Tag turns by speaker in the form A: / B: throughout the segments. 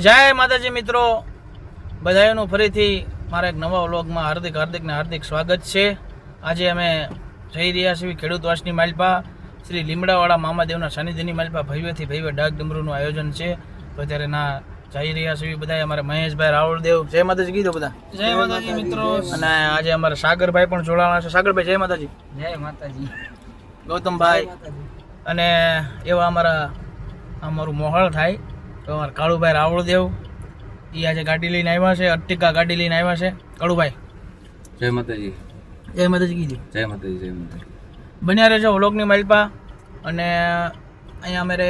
A: જય માતાજી મિત્રો. બધાનું ફરીથી મારા એક નવા વ્લોગમાં હાર્દિક હાર્દિકને હાર્દિક સ્વાગત છે. આજે અમે જઈ રહ્યા છીએ ખેડૂત વાસની માલપા. શ્રી લીમડાવાળા મામાદેવના સાનિધ્યની માલપા. ભવ્યથી ભવ્ય ડાક ડમરૂનું આયોજન છે. તો અત્યારે ના જઈ રહ્યા છીએ બધા અમારા મહેશભાઈ રાવળદેવ. જય માતાજી કીધું બધા. જય માતાજી મિત્રો. અને આજે અમારા સાગરભાઈ પણ જોડાવાના છે. સાગરભાઈ જય માતાજી.
B: જય માતાજી.
A: ગૌતમભાઈ. અને એવા અમારા અમારું મોહળ થાય. તો અમારા કાળુભાઈ રાવળદેવ એ આજે ગાડી લઈને આવ્યા છે અર્ટિકા ગાડી લઈને આવ્યા છે. કાળુભાઈ.
C: જય માતાજી.
A: જય માતાજી કીધું.
C: જય માતાજી જય માતાજી.
A: બન્યા રહેજો વ્લોગની માલપા. અને અહીંયા અમારે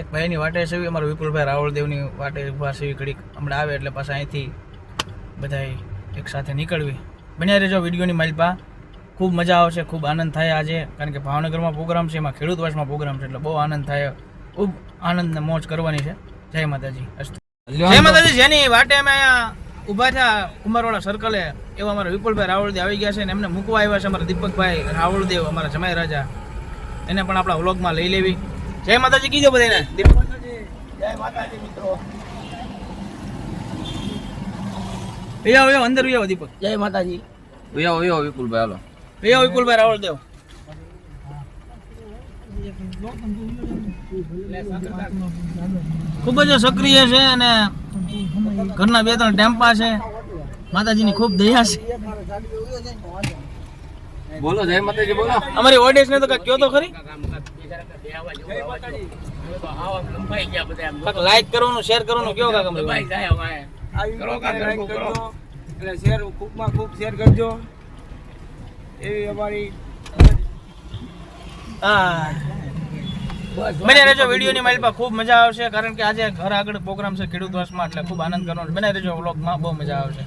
A: એક ભાઈની વાટે સેવી અમારા વિપુલભાઈ રાવળદેવની વાટે ઊભા સેવી ઘડીક હમણાં આવે એટલે પાછા અહીંથી બધા એક સાથે નીકળવી. બન્યા રહેજો વિડીયોની માલપા. ખૂબ મજા આવશે ખૂબ આનંદ થાય આજે કારણ કે ભાવનગરમાં પ્રોગ્રામ છે એમાં ખેડૂત વર્ષમાં પ્રોગ્રામ છે એટલે બહુ આનંદ થાય ખૂબ આનંદને મોજ કરવાની છે. જય માતાજી. જય માતાજી જેની વાટે અમે અહીંયા ઊભા થયા કુમારવાળા સર્કલે એવા અમારા વિપુલભાઈ રાવળદેવ આવી ગયા છે ને એમને મૂકવા આવ્યા છે અમારા દીપકભાઈ રાવળદેવ અમારા જમાઈ રાજા. એને પણ આપણા વ્લોગમાં લઈ લેવી. જય માતાજી કીધો બધાને દીપક જય માતાજી મિત્રો. અંદર વિયાવો દીપક. જય માતાજી.
C: ઓયો ઓયો વિપુલભાઈ હાલો.
A: વિયાવો વિપુલભાઈ રાવળદેવ. ખૂબ જ સક્રિય છે અને ઘરના બે ત્રણ ટેમ્પા છે. માતાજીની ખૂબ દયા છે.
C: બોલો જય માતાજી બોલો.
A: અમારી ઓડિયન્સ ને તો કઈ કયો તો ખરી? લાઈક કરવાનું શેર કરવાનું કયો કાક ભાઈ
B: કરો કાકા, કરો, કરો. એટલે શેર ખૂબમાં ખૂબ શેર કરજો. એવી અમારી
A: હા. બને રહેજો, વિડીયોની માઇલ પર ખૂબ મજા આવશે, કારણ કે આજે ઘર આગળ પ્રોગ્રામ છે ખેડૂત વર્ષમાં એટલે ખૂબ આનંદ કરવાનો. બને રહેજો, વ્લોગમાં બહુ મજા આવશે.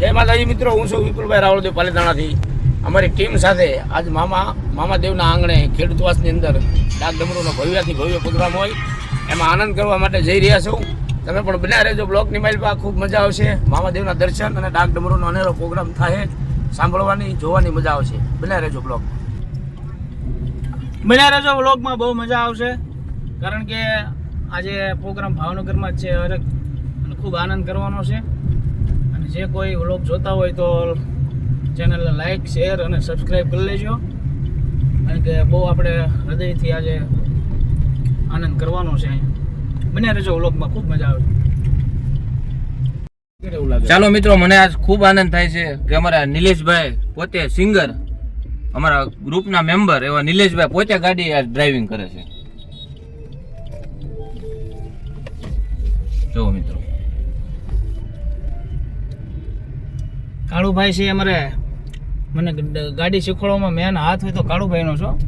B: જય માતાજી મિત્રો, હું છું વિપુલભાઈ રાવળદેવ પાલીતાણાથી. અમારી ટીમ સાથે આજ મામા, મામાદેવના આંગણે ખેડૂતવાસની અંદર ડાક ડમરૂનો ભવ્યથી ભવ્ય પ્રોગ્રામ હોય. એમાં આનંદ કરવા માટે જઈ રહ્યા છું. તમે પણ બન્યા રહેજો બ્લોકની માઇલ પર ખૂબ મજા આવશે. મામાદેવના દર્શન અને ડાક ડમરૂનો અનેરો પ્રોગ્રામ થાય સાંભળવાની, જોવાની મજા આવશે. બન્યા રહેજો બ્લોક
A: બન્યા રહેજો વ્લોગમાં બહુ મજા આવશે. કારણ કે આજે પ્રોગ્રામ ભાવનગરમાં જ છે હરેક અને ખૂબ આનંદ કરવાનો છે. અને જે કોઈ વ્લોગ જોતા હોય તો ચેનલને લાઈક શેર અને સબસ્ક્રાઈબ કરી લેજો. કારણ કે બહુ આપણે હૃદયથી આજે આનંદ કરવાનો છે બન્યા રહેજો વ્લોગમાં ખૂબ મજા આવશે.
B: એવું
C: ચાલો મિત્રો, મને આજ ખૂબ આનંદ થાય છે કે અમારા નિલેશભાઈ પોતે સિંગર અમારા ગ્રુપના મેમ્બર એવા નિલેશભાઈ પોતે ગાડી આ ડ્રાઇવિંગ કરે છે. જો મિત્રો.
A: કાળુભાઈ છે અમારે. મને ગાડી શીખવાડવામાં મેન હાથ હોય તો કાળુભાઈનો છો.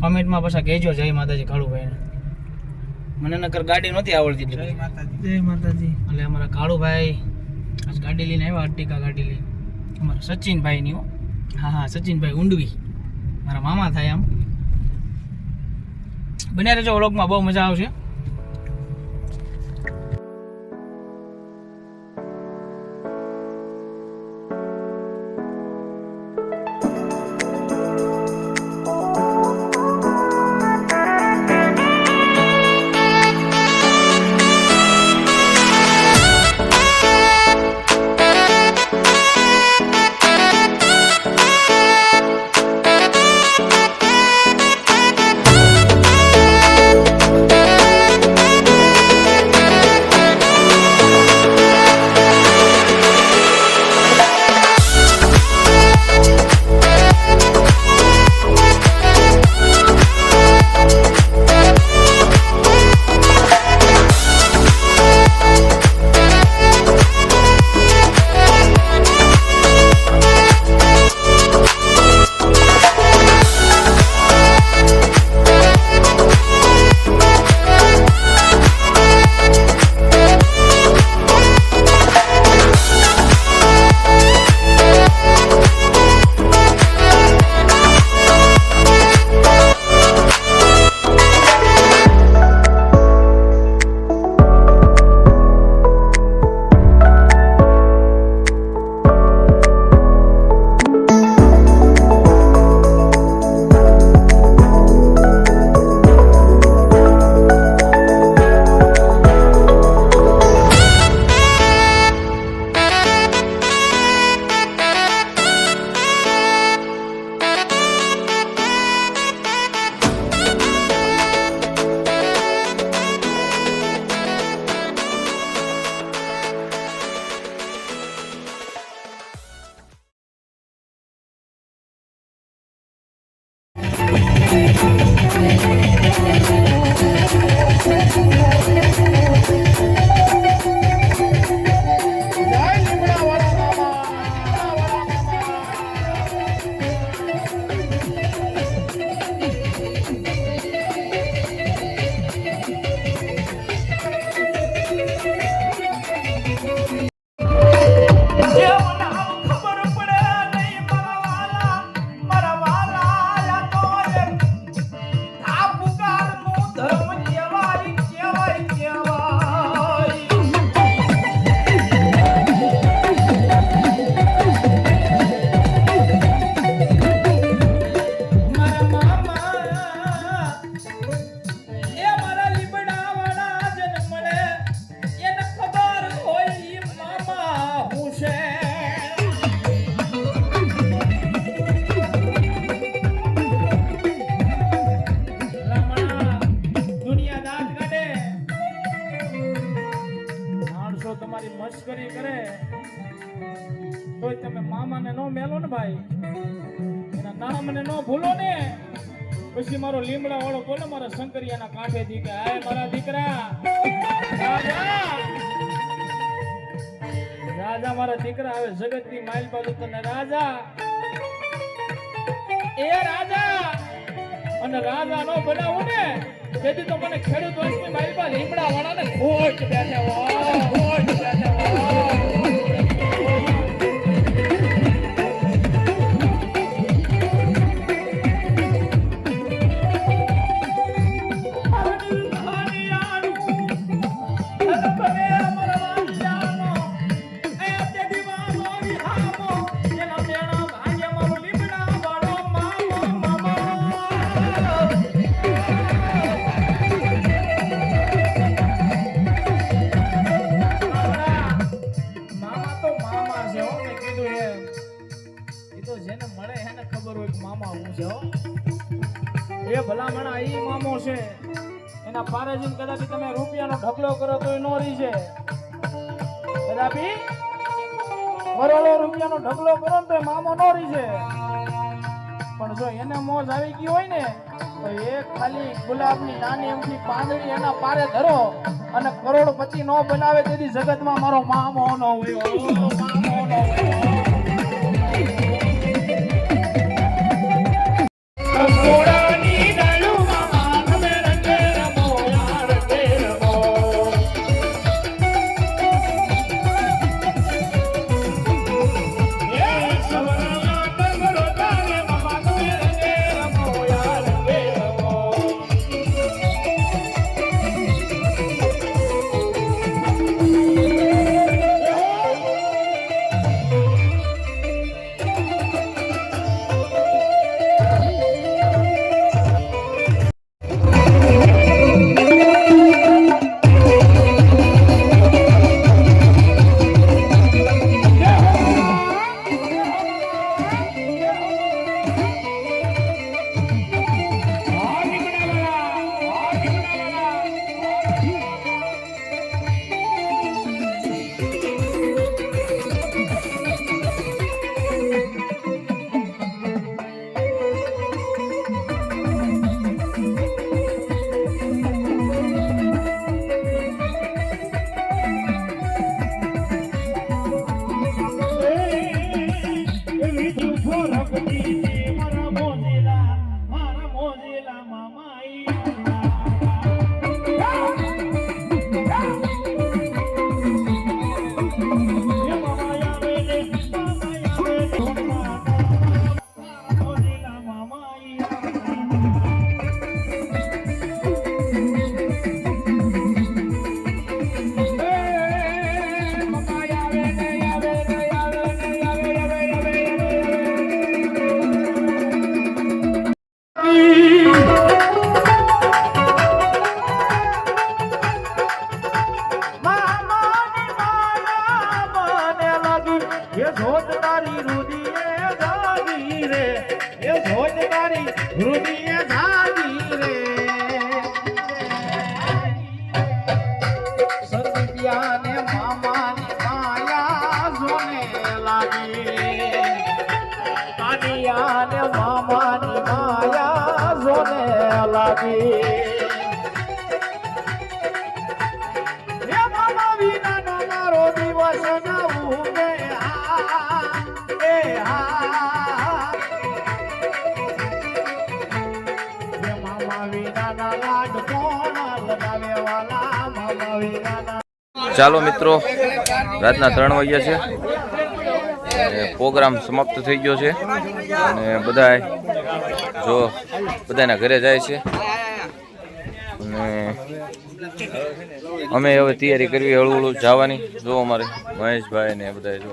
A: કોમેન્ટમાં પાછા કહેજો જય માતાજી કાળુભાઈને. મને નકર ગાડી નહોતી આવડતી જય માતાજી.
B: જય માતાજી.
A: એટલે અમારા કાળુભાઈ આજ ગાડી લઈને આવ્યા અર્ટિકા ગાડી લઈને. અમારા સચિનભાઈની હો. હા હા સચિનભાઈ ઊંડવી. મારા મામા થાય આમ. બન્યા રહેજો વ્લોગમાં બહુ મજા આવશે. નામને નો ને પછી મારો લીમડા વાળો બોલો, મારા શંકરિયાના કાંઠેથી કે હાય મારા દીકરા. રાજા. મારા દીકરા, હવે જગતની માઇલ બાજુ તને રાજા. એ રાજા. અને રાજા નો બનાવું ને, તેથી તો મને ખેડૂત વંશની માઇલ બાજુ લીમડા વાળાને ખોટ બેઠે ખોટ બેઠે તો જેને મળે એને ખબર હોય કે મામા હું છે એ ભલામણ ઈ મામો છે. એના પારે જઈને કદાચ તમે રૂપિયાનો ઢગલો કરો તો નો રહી છે કદાપી કરોડો રૂપિયાનો ઢગલો કરો ને તો એ મામો નો છે પણ જો એને મોજ આવી ગઈ હોય ને, તો એ ખાલી ગુલાબની નાની એમની પાંદડી એના પારે ધરો અને કરોડપતિ નો બનાવે તેથી જગતમાં મારો મામો નો હોય મામો નો હોય. Thank you. એ ધોત
C: ચાલો મિત્રો રાતના ત્રણ વાગ્યા છે. પ્રોગ્રામ સમાપ્ત થઈ ગયો છે. અને બધા જો બધાના ઘરે જાય છે. અને અમે હવે તૈયારી કરવી હળવું હળવું જવાની. જો અમારે મહેશભાઈ ને બધા જો.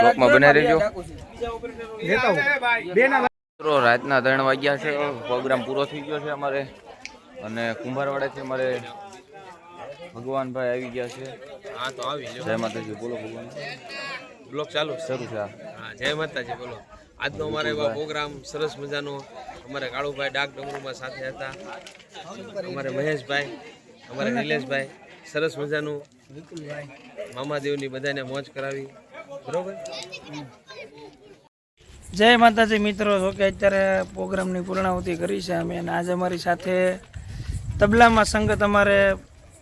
C: બ્લોકમાં બનાવી રહેજો મિત્રો રાતના ત્રણ વાગ્યા છે. પ્રોગ્રામ પૂરો થઈ ગયો છે અમારે. અને કુંભારવાડાથી અમારે ભગવાનભાઈ આવી ગયા છે.
D: હા તો આવી
C: જય માતાજી બોલો ભગવાન.
D: બ્લોક ચાલુ
C: શરૂ છે આ.
D: હા જય માતાજી બોલો. આજનો અમારે એવા પ્રોગ્રામ સરસ મજાનો. અમારે કાળુભાઈ ડાક ડમરૂમાં સાથે હતા. અમારે મહેશભાઈ અમારે નિલેશભાઈ. સરસ મજાનું મામાદેવની બધાને મોજ કરાવી. બરોબર?
A: જય માતાજી મિત્રો. જો કે અત્યારે પ્રોગ્રામની પૂર્ણાહુતિ કરી છે અમે અને આજે અમારી સાથે તબલામાં સંગત અમારે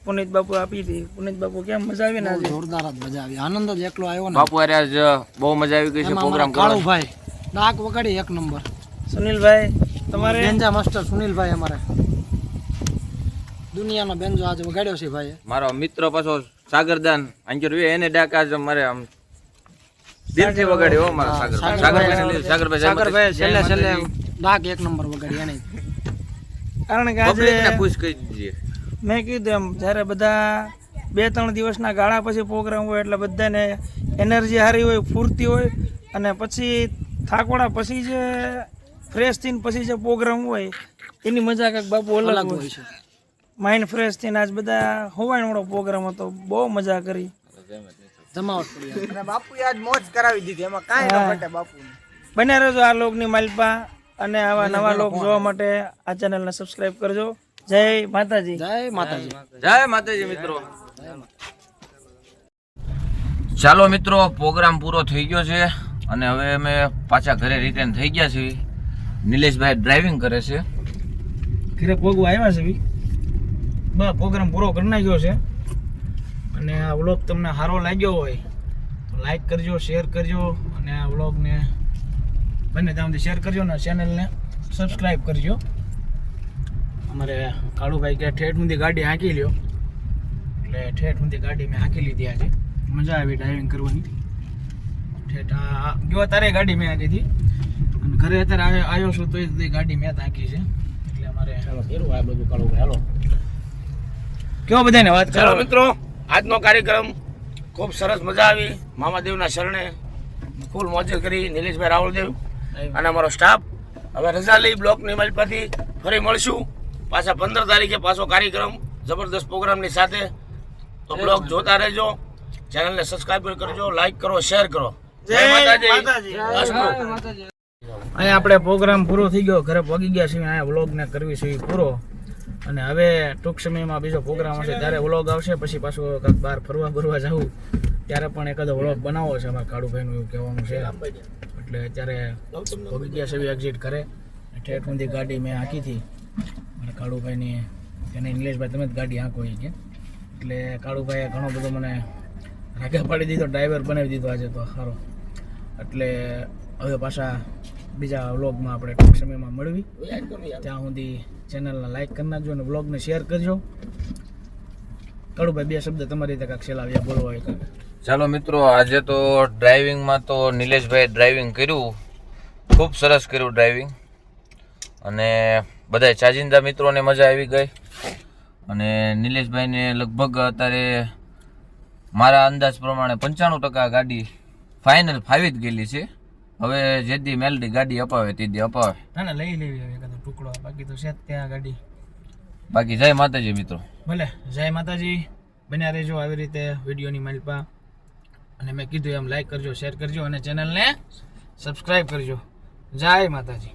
A: પુનિત બાપુ આપી હતી. પુનિત બાપુ કેમ મજા આવી ને આજે?
E: જોરદાર મજા આવી. આનંદ જ એકલો આવ્યો ને.
C: બાપુ અરે આજ બહુ મજા આવી ગઈ છે પ્રોગ્રામ કાળુ
E: ભાઈ નાક વગાડી એક નંબર.
A: સુનિલભાઈ તમારે?
E: બેન્જા માસ્ટર સુનિલભાઈ અમારે. દુનિયાનો બેન્જો આજે વગાડ્યો છે ભાઈ
C: મારો મિત્ર પાછો સાગરદાન અંજર એને ડાક આજ મારે આમ દિલથી વગાડ્યો હો મારા સાગરભાઈ. સાગરભાઈ
E: સાગરભાઈ છેલ્લે છેલ્લે ડાક એક નંબર વગાડી એને.
A: કારણ કે આજે
C: ખુશ કહી દીધી.
A: મેં કીધું એમ જ્યારે બધા બે ત્રણ દિવસના ગાળા પછી પ્રોગ્રામ હોય એટલે બધાને એનર્જી સારી હોય ફૂર્તી હોય અને પછી થાકોડા પછી જે ફ્રેશ થઈને પછી જે પ્રોગ્રામ હોય એની મજા કંઈક બાપુ અલગ
E: અલગ હોય.
A: હોય
E: છે.
A: માઇન્ડ ફ્રેશ થઈને આજ બધા હોવાણવાળો પ્રોગ્રામ હતો બહુ મજા કરી.
E: જમાવટ પડી
A: બને રહેજો આ લોકની માલપા અને આવા નવા લોક જોવા માટે આ ચેનલને સબસ્ક્રાઇબ કરજો. જય માતાજી.
E: જય માતાજી.
C: જય માતાજી મિત્રો. ચાલો મિત્રો પ્રોગ્રામ પૂરો થઈ ગયો છે અને હવે અમે પાછા ઘરે રિટર્ન થઈ ગયા છીએ. નિલેશભાઈ ડ્રાઇવિંગ કરે છે.
A: ઘરે પોગવા આવ્યા છે બી. બસ પ્રોગ્રામ પૂરો કરી નાખ્યો છે. અને આ વ્લોગ તમને સારો લાગ્યો હોય તો લાઈક કરજો શેર કરજો અને આ વ્લોગને બંને ત્યાં સુધી શેર કરજો ને ચેનલને સબસ્ક્રાઈબ કરજો. અમારે કાળુભાઈ કે ઠેઠ સુધી ગાડી હાંકી લ્યો. એટલે ઠેઠ સુધી ગાડી મેં હાંકી લીધી આજે. મજા આવી ડ્રાઇવિંગ કરવાની. ઠેઠ આ ગયો તારે ગાડી મેં હાંકી હતી. અને ઘરે અત્યારે આવ્યો છું તો એ ગાડી મેં હાંકી છે. એટલે અમારે
B: ચાલો ફેરવું આ બધું કાળુભાઈ હાલો.
A: કેવો બધાને વાત કરો?
B: મિત્રો. આજનો કાર્યક્રમ ખૂબ સરસ મજા આવી. મામાદેવના શરણે ફૂલ મોજે કરી નિલેશભાઈ રાવળદેવ અને અમારો સ્ટાફ હવે રજા લઈ બ્લોકની મારી પરથી ફરી મળશું. પાછા પંદર તારીખે પાછો કાર્યક્રમ જબરદસ્ત પ્રોગ્રામની સાથે. તો બ્લોગ જોતા રહેજો. ચેનલને સબસ્ક્રાઈબ કરજો લાઈક કરો શેર કરો. જય માતાજી.
A: અહીંયા આપણે પ્રોગ્રામ પૂરો થઈ ગયો. ઘરે પહોંચી ગયા છીએ. અહીંયા વ્લોગને કરવી છે એ પૂરો. અને હવે ટૂંક સમયમાં બીજો પ્રોગ્રામ હશે, ત્યારે વ્લોગ આવશે, પછી પાછું કાંક બહાર ફરવા ફરવા જવું. ત્યારે પણ એકાદ વ્લોગ બનાવવો છે અમારા કાળુભાઈનું એવું કહેવાનું છે. એટલે અત્યારે ભોગીયા સેવી એક્ઝિટ કરે. ઠેઠ સુધી ગાડી મેં હાંકી હતી. મારા કાળુભાઈની, એને ઇંગ્લેશભાઈ તમે જ ગાડી હાંકો એ એટલે કાળુભાઈએ ઘણો બધો મને રાગે પાડી દીધો ડ્રાઈવર બનાવી દીધો આજે તો સારો એટલે હવે પાછા બીજા વ્લોગમાં આપણે ટૂંક સમયમાં મળવી. ત્યાં સુધી ચેનલને લાઈક કરી નાખજો અને વ્લોગને શેર કરજો. કડુભાઈ, બે શબ્દ તમારી રીતે કાંક છેલ્લા બોલવા હોય
C: ચાલો મિત્રો, આજે તો ડ્રાઇવિંગમાં તો નિલેશભાઈ ડ્રાઇવિંગ કર્યું. ખૂબ સરસ કર્યું ડ્રાઇવિંગ અને બધા ચાજિંદા મિત્રોને મજા આવી ગઈ. અને નિલેશભાઈને લગભગ અત્યારે મારા અંદાજ પ્રમાણે પંચાણું ટકા ગાડી ફાઇનલ ફાવી જ ગયેલી છે. હવે જે દી મેલડી ગાડી અપાવે તે દી અપાવે.
A: ના ના લઈ લેવી હવે એકાદો ટુકડો. બાકી તો છે ત્યાં ગાડી.
C: બાકી જય માતાજી મિત્રો.
A: ભલે જય માતાજી. બન્યા રહેજો આવી રીતે વિડીયોની માલિપા. અને મેં કીધું એમ લાઈક કરજો શેર કરજો અને ચેનલને સબસ્ક્રાઈબ કરજો. જય માતાજી.